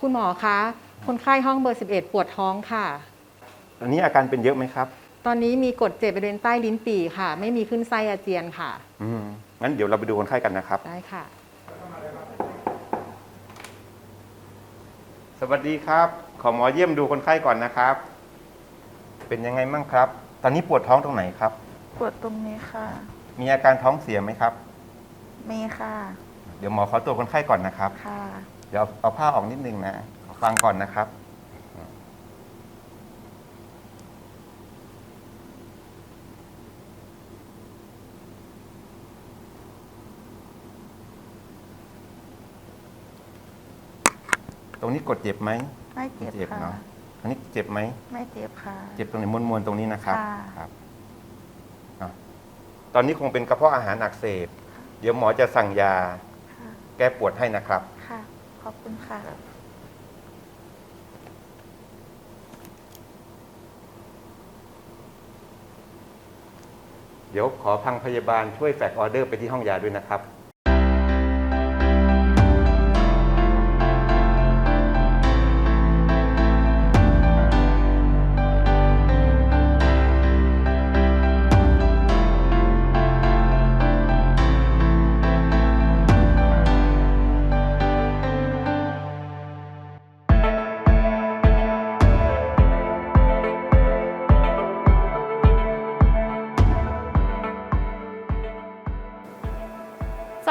คุณหมอคะ คนไข้ห้องเบอร์ 11 ปวดท้องค่ะ อันนี้อาการเป็นเยอะไหมครับ ตอนนี้มีกรดเจ็บบริเวณใต้ลิ้นปี่ค่ะ ไม่มีขึ้นไส้อาเจียนค่ะ อืมงั้นเดี๋ยวเราไปดูคนไข้กันนะครับ ได้ค่ะ สวัสดีครับ ขอหมอเยี่ยมดูคนไข้ก่อนนะครับ เป็นยังไงมั่งครับ ตอนนี้ปวดท้องตรงไหนครับ ปวดตรงนี้ค่ะ มีอาการท้องเสียไหมครับ มีค่ะ เดี๋ยวหมอขอตัวจคนไข้ก่อนนะครับ ค่ะ เดี๋ยวเอาเอาผ้าออกนิดนึงนะขอฟังก่อนนะครับ ตรงนี้กดเจ็บไหมไม่เจ็บค่ะเนาะอันนี้เจ็บไหม ไม่เจ็บค่ะ เจ็บตรงไหนมวนๆตรงนี้นะครับค่ะครับเนาะตอนนี้คงเป็นกระเพาะอาหารอักเสบ เดี๋ยวหมอจะสั่งยาค่ะแก้ปวดให้นะครับค่ะ ขอบคุณค่ะ เดี๋ยวขอพังพยาบาลช่วยแฟกออเดอร์ไปที่ห้องยาด้วยนะครับ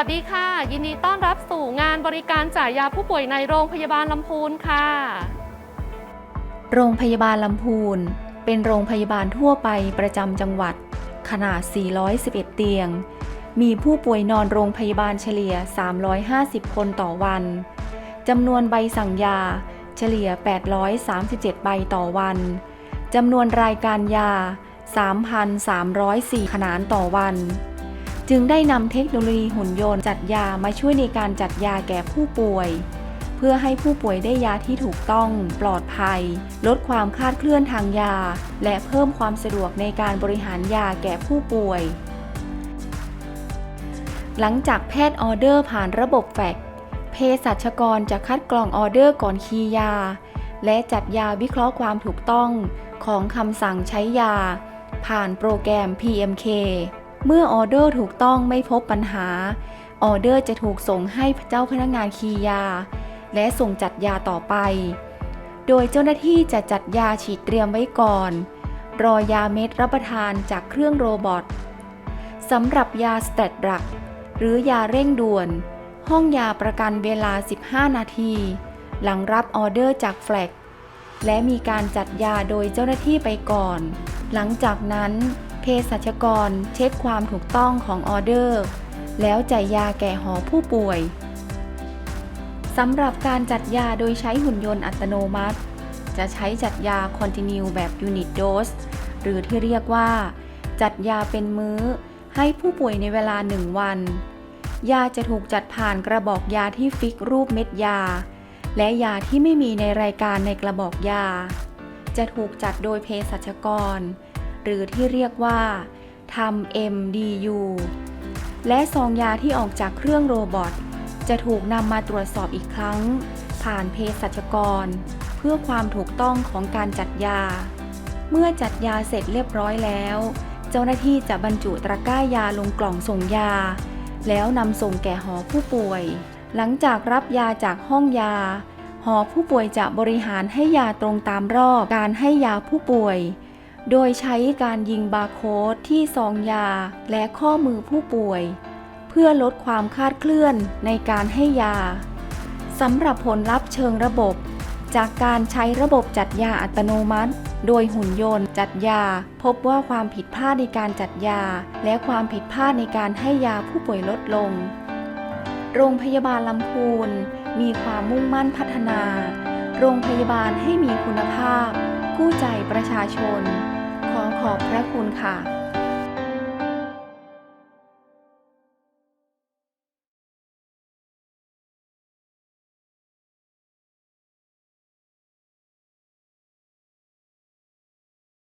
วัสดีค่ะ ยินดีต้อนรับสู่งานบริการจ่ายยาผู้ป่วยในโรงพยาบาลลำพูนค่ะ โรงพยาบาลลำพูน เป็นโรงพยาบาลทั่วไปประจำจังหวัด ขนาด 411 เตียง มีผู้ป่วยนอนโรงพยาบาลเฉลี่ย 350 คนต่อวันจำนวนใบสั่งยา เฉลี่ย 837 ใบต่อวันจำนวนรายการยา 3,304 ขนานต่อวัน จึงได้นำเทคโนโลยีหุ่นยนต์จัดยามาช่วยในการจัดยาแก่ผู้ป่วย เพื่อให้ผู้ป่วยได้ยาที่ถูกต้องปลอดภัย ลดความคลาดเคลื่อนทางยา และเพิ่มความสะดวกในการบริหารยาแก่ผู้ป่วย หลังจากแพทย์ออเดอร์ผ่านระบบแฟกเภสัชกรจะคัดกรองออเดอร์ก่อนคีย์ยาและจัดยาวิเคราะห์ความถูกต้องของคำสั่งใช้ยา ผ่านโปรแกรม PMK เมื่อออเดอร์ถูกต้องไม่พบปัญหา ออเดอร์จะถูกส่งให้เจ้าพนักงานคีย์ยา และส่งจัดยาต่อไป โดยเจ้าหน้าที่จะจัดยาฉีดเตรียมไว้ก่อน รอยาเม็ดรับประทานจากเครื่องโรบอทสำหรับยาสเตตรัก หรือยาเร่งด่วน ห้องยาประกันเวลา 15 นาที หลังรับออเดอร์จากแฟลกและมีการจัดยาโดยเจ้าหน้าที่ไปก่อน หลังจากนั้น เภสัชกรเช็คความถูกต้องของออเดอร์ แล้วจ่ายยาแก่หอผู้ป่วยสำหรับการจัดยาโดยใช้หุ่นยนต์อัตโนมัติ จะใช้จัดยา Continue แบบ Unit Dose หรือที่เรียกว่า จัดยาเป็นมื้อ ให้ผู้ป่วยในเวลา 1 วัน ยาจะถูกจัดผ่านกระบอกยาที่ฟิกรูปเม็ดยา และยาที่ไม่มีในรายการในกระบอกยา จะถูกจัดโดยเภสัชกร หรือที่เรียกว่าทำ MDU และซองยาที่ออกจากเครื่องโรบอทจะถูกนำมาตรวจสอบอีกครั้ง ผ่านเภสัชกร เพื่อความถูกต้องของการจัดยา เมื่อจัดยาเสร็จเรียบร้อยแล้ว เจ้าหน้าที่จะบรรจุตะกร้ายาลงกล่องส่งยา แล้วนำส่งแก่หอผู้ป่วย หลังจากรับยาจากห้องยา หอผู้ป่วยจะบริหารให้ยาตรงตามรอบการให้ยาผู้ป่วย โดยใช้การยิงบาร์โค้ดที่ซองยาและข้อมือผู้ป่วย เพื่อลดความคลาดเคลื่อนในการให้ยาสำหรับผลลัพธ์เชิงระบบ จากการใช้ระบบจัดยาอัตโนมัติ โดยหุ่นยนต์จัดยา พบว่าความผิดพลาดในการจัดยา และความผิดพลาดในการให้ยาผู้ป่วยลดลง โรงพยาบาลลำพูน มีความมุ่งมั่นพัฒนา โรงพยาบาลให้มีคุณภาพผู้ใจประชาชน ขอบพระคุณค่ะ